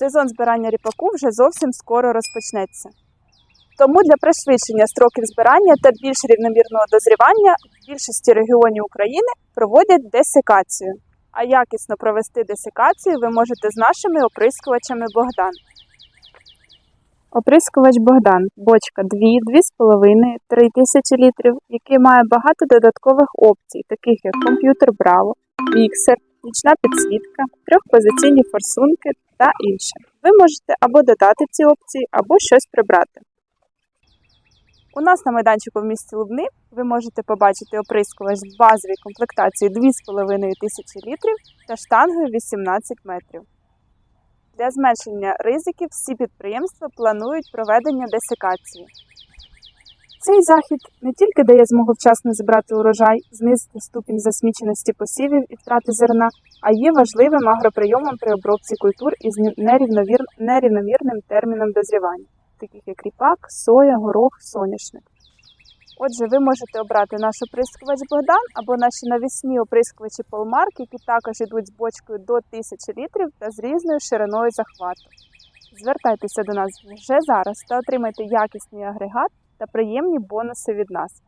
Сезон збирання ріпаку вже зовсім скоро розпочнеться. Тому для пришвидшення строків збирання та більш рівномірного дозрівання в більшості регіонів України проводять десикацію. А якісно провести десикацію ви можете з нашими оприскувачами Богдан. Оприскувач Богдан бочка 2, 2,5, 3 тисячі літрів, який має багато додаткових опцій, таких як комп'ютер Браво, міксер, нічна підсвітка, трьохпозиційні форсунки та інше. Ви можете або додати ці опції, або щось прибрати. У нас на майданчику в місті Лубни ви можете побачити оприскувач в базовій комплектації 2,5 тисячі літрів та штангою 18 метрів. Для зменшення ризиків всі підприємства планують проведення десикації. Цей захід не тільки дає змогу вчасно зібрати урожай, знизити ступінь засміченості посівів і втрати зерна, а є важливим агроприйомом при обробці культур із нерівномірним терміном дозрівання, таких як ріпак, соя, горох, соняшник. Отже, ви можете обрати наш оприскувач Богдан або наші навісні оприскувачі Полмарк, які також йдуть з бочкою до 1000 літрів та з різною шириною захвату. Звертайтеся до нас вже зараз та отримайте якісний агрегат та приємні бонуси від нас.